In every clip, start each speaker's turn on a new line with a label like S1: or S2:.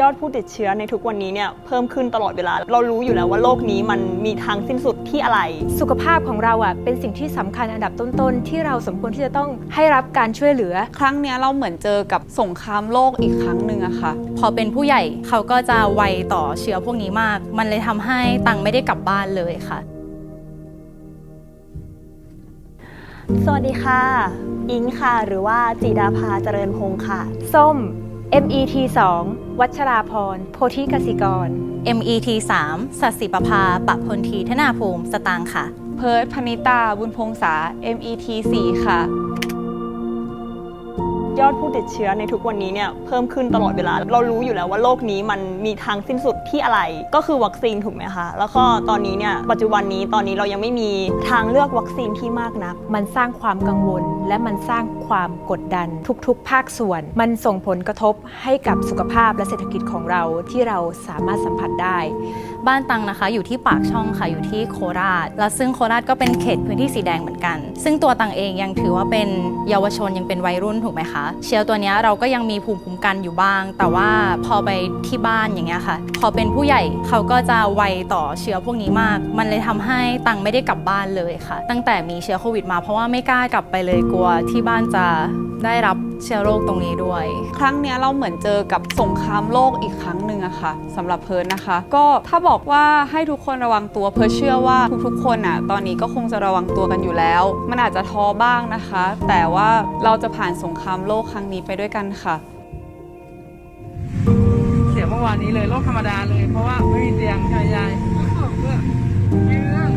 S1: ยอดผู้ติดเชื้อในทุกวันนี้เนี่ยเพิ่มขึ้นตลอดเวลา เรารู้อยู่แล้วว่าโลกนี้มันมีทางสิ้นสุดที่อะไร
S2: สุขภาพของเราอะเป็นสิ่งที่สำคัญอันดับต้นๆ ที่เราสมควรที่จะต้องให้รับการช่วยเหลือ
S3: ครั้งเนี้ยเราเหมือนเจอกับสงครามโลกอีกครั้งหนึ่งอะค่ะ
S4: พอเป็นผู้ใหญ่เขาก็จะไวต่อเชื้อพวกนี้มาก มันเลยทำให้ตังไม่ได้กลับบ้านเลยค่ะ
S1: สวัสดีค่ะ อิงค่ะ หรือว่าจิดาภาเจริญพงศ์ค่ะ
S2: ส้ม MET 2 วัชราพร โพธิกสิกร
S4: MET 3สัตย์ศิประภาปะพลทีธนาภูมิ สตางค์ค่ะ
S3: เพิร์ดพนิตา บุญพงษา MET 4 ค่ะ
S1: ยอดผู้ติดเชื้อในทุกวันนี้เนี่ยเพิ่มขึ้นตลอดเวลา เรารู้อยู่แล้วว่าโลกนี้มันมีทางสิ้นสุดที่อะไร ก็คือวัคซีนถูกไหมคะ แล้วก็ตอนนี้เนี่ยปัจจุบันนี้ตอนนี้เรายังไม่มีทางเลือกวัคซีนที่มากนัก
S2: มันสร้างความกังวล และมันสร้างความกดดันทุกๆ ภาคส่วน มันส่งผลกระทบให้กับสุขภาพและเศรษฐกิจของเราที่เราสามารถสัมผัสได้
S4: บ้านตังนะคะ อยู่ที่ปากช่องค่ะอยู่ที่โคราช แล้วซึ่งโคราชก็เป็นเขตพื้นที่สีแดงเหมือนกัน ซึ่งตัวตังเองยังถือว่าเป็นเยาวชนยังเป็นวัยรุ่นถูกไหมคะเชื้อตัวนี้เราก็ยังมีภูมิคุ้มกันอยู่บ้าง แต่ว่าพอไปที่บ้านอย่างเงี้ยค่ะ พอเป็นผู้ใหญ่เขาก็จะไวต่อเชื้อพวกนี้มาก มันเลยทำให้ตังไม่ได้กลับบ้านเลยค่ะ ตั้งแต่มีเชื้อโควิดมาเพราะว่าไม่กล้ากลับไปเลยกลัวที่บ้านจะได้รับ เชื้อโรคตรงนี้ด้วย
S3: ครั้งนี้เราเหมือนเจอกับสงครามโลกอีกครั้งหนึ่งอะค่ะสำหรับเพิร์ดนะคะ ก็ถ้าบอกว่าให้ทุกคนระวังตัวเพิร์เชื่อว่าทุกๆคนอะตอนนี้ก็คงจะระวังตัวกันอยู่แล้ว มันอาจจะท้อบ้างนะคะ แต่ว่าเราจะผ่านสงครามโลกครั้งนี้ไปด้วยกันค่ะ
S5: เสียเมื่อวานนี้เลยโรคธรรมดาเลยเพราะว่าไม่มีเตียงใช่ยายเพื่อไม่เรื่อง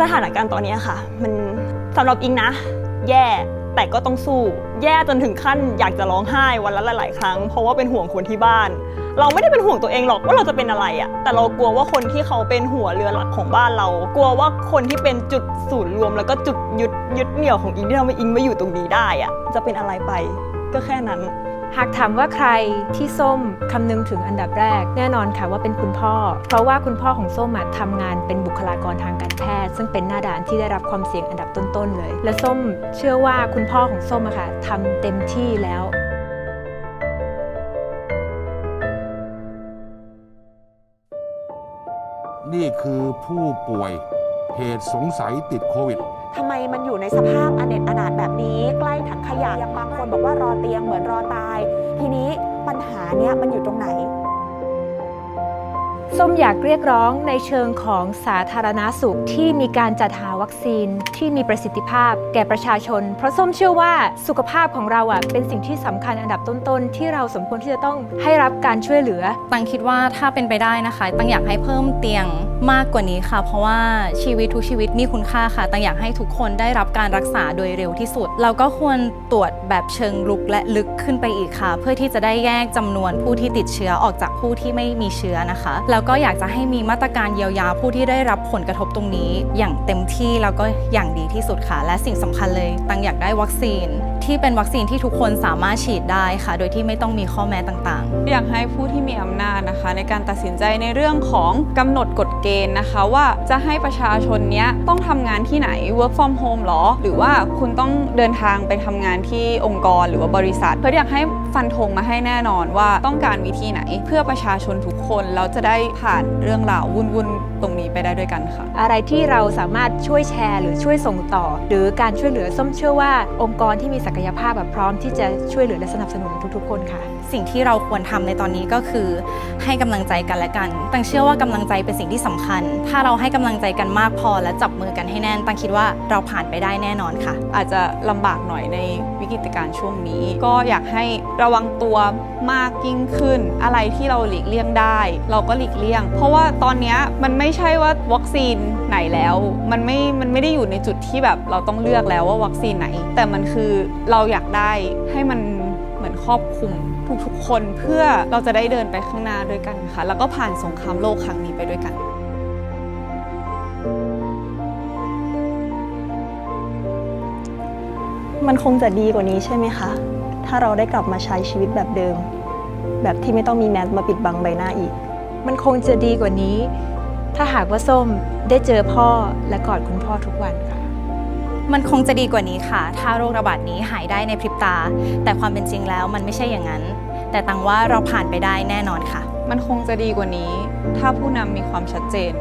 S1: สถานการณ์ตอนนี้ค่ะ มันสำหรับอิงนะ แย่แต่ก็ต้องสู้ แย่จนถึงขั้นอยากจะร้องไห้วันละหลายครั้ง เพราะว่าเป็นห่วงคนที่บ้าน เราไม่ได้เป็นห่วงตัวเองหรอกว่าเราจะเป็นอะไรอะแต่เรากลัวว่าคนที่เขาเป็นหัวเรือหลักของบ้านเรา กลัวว่าคนที่เป็นจุดศูนย์รวม แล้วก็จุดยึดยึดเหนี่ยวของอิงที่ทำให้อิงมาอยู่ตรงนี้ได้อะจะเป็นอะไรไปก็แค่นั้น
S2: หากถามว่าใครที่ส้มคำนึงถึงอันดับแรก แน่นอนค่ะว่าเป็นคุณพ่อ เพราะว่าคุณพ่อของส้มทำงานเป็นบุคลากรทางการแพทย์ ซึ่งเป็นหน้าด่านที่ได้รับความเสี่ยงอันดับต้นๆเลย และส้มเชื่อว่าคุณพ่อของส้มอะค่ะทำเต็มที่แล้ว
S6: นี่คือผู้ป่วย เหตุสงสัยติดโควิด
S7: ทำไมมันอยู่ในสภาพอเนจอนาถแบบนี้ ใกล้ถังขยะยังบางคนบอกว่ารอเตียงเหมือนรอตาย ทีนี้ปัญหาเนี้ยมันอยู่ตรงไหน
S2: ส้มอยากเรียกร้องในเชิงของสาธารณาสุขที่มีการจัดหาวัคซีนที่มีประสิทธิภาพแก่ประชาชน เพราะส้มเชื่อว่าสุขภาพของเราอะเป็นสิ่งที่สำคัญอันดับต้นๆ ที่เราสมควรที่จะต้องให้รับการช่วยเหลือ
S4: ตังคิดว่าถ้าเป็นไปได้นะคะ ตังอยากให้เพิ่มเตียงมากกว่านี้ค่ะ เพราะว่าชีวิตทุกชีวิตมีคุณค่าค่ะ ตังอยากให้ทุกคนได้รับการรักษาโดยเร็วที่สุด เราก็ควรตรวจแบบเชิงลุกและลึกขึ้นไปอีกค่ะ เพื่อที่จะได้แยกจำนวนผู้ที่ติดเชื้อออกจากผู้ที่ไม่มีเชื้อนะคะ แล้วก็็อยากจะให้มีมาตรการเยียวยาผู้ที่ได้รับผลกระทบตรงนี้ อย่างเต็มที่แล้วก็อย่างดีที่สุดค่ะ และสิ่งสำคัญเลยตังอยากได้วัคซีน ที่เป็นวัคซีนที่ทุกคนสามารถฉีดได้ค่ะ โดยที่ไม่ต้องมีข้อแม้ต่างๆ
S3: อยากให้ผู้ที่มีอำนาจนะคะ ในการตัดสินใจในเรื่องของกำหนดกฎเกณฑ์นะคะ ว่าจะให้ประชาชนเนี้ยต้องทำงานที่ไหน work from home หรอ หรือว่าคุณต้องเดินทางไปทำงานที่องค์กรหรือว่าบริษัท เพื่ออยากให้ฟันธงมาให้แน่นอนว่าต้องการวิธีไหน เพื่อประชาชนทุกคนเราจะได้ผ่านเรื่องราววุ่นๆตรงนี้ ไปได้ด้วยกันค่ะ
S2: อะไรที่เราสามารถช่วยแชร์ หรือช่วยส่งต่อ หรือการช่วยเหลือส้มเชื่อว่า องค์กรที่มีศักยภาพแบบพร้อมที่จะช่วยเหลือและสนับสนุนทุก ๆ คนค่ะ
S4: สิ่งที่เราควรทำในตอนนี้ก็คือ ให้กำลังใจกันและกันตังเชื่อว่ากำลังใจเป็นสิ่งที่สำคัญ ถ้าเราให้กำลังใจกันมากพอและจับมือกันให้แน่นตังคิดว่าเราผ่านไปได้แน่นอนค่ะ
S3: อาจจะลำบากหน่อยในวิ กฤตการช่วงนี้ ก็อยากให้ระวังตัวมากยิ่งขึ้น อะไรที่เราหลีกเลี่ยงได้ เราก็หลีกเลี่ยง เพราะว่าตอนนี้มันไม่ใช่ว่าวัคซีนไหนแล้ว มันไม่มันไม่ได้อยู่ในจุดที่แบบเราต้องเลือกแล้วว่าวัคซีนไหน แต่มันคือเราอยากได้ให้มันเหมือนครอบคลุมทุกๆคนเพื่อเราจะได้เดินไปข้างหน้าด้วยกันค่ะ แล้วก็ผ่านสงครามโลกครั้งนี้ไปด้วยกัน
S1: มันคงจะดีกว่านี้ใช่ไหมคะ ถ้าเราได้กลับมาใช้ชีวิตแบบเดิม แบบที่ไม่ต้องมีแมสมาปิดบังใบหน้าอีก
S2: มันคงจะดีกว่านี้ ถ้าหากว่าส้มได้เจอพ่อและกอดคุณพ่อทุกวันค่ะ
S4: มันคงจะดีกว่านี้ค่ะ ถ้าโรคระบาดนี้หายได้ในพริบตา แต่ความเป็นจริงแล้วมันไม่ใช่อย่างนั้น แต่ตังว่าเราผ่านไปได้แน่นอนค่ะ
S3: มันคงจะดีกว่านี้ ถ้าผู้นำมีความชัดเจน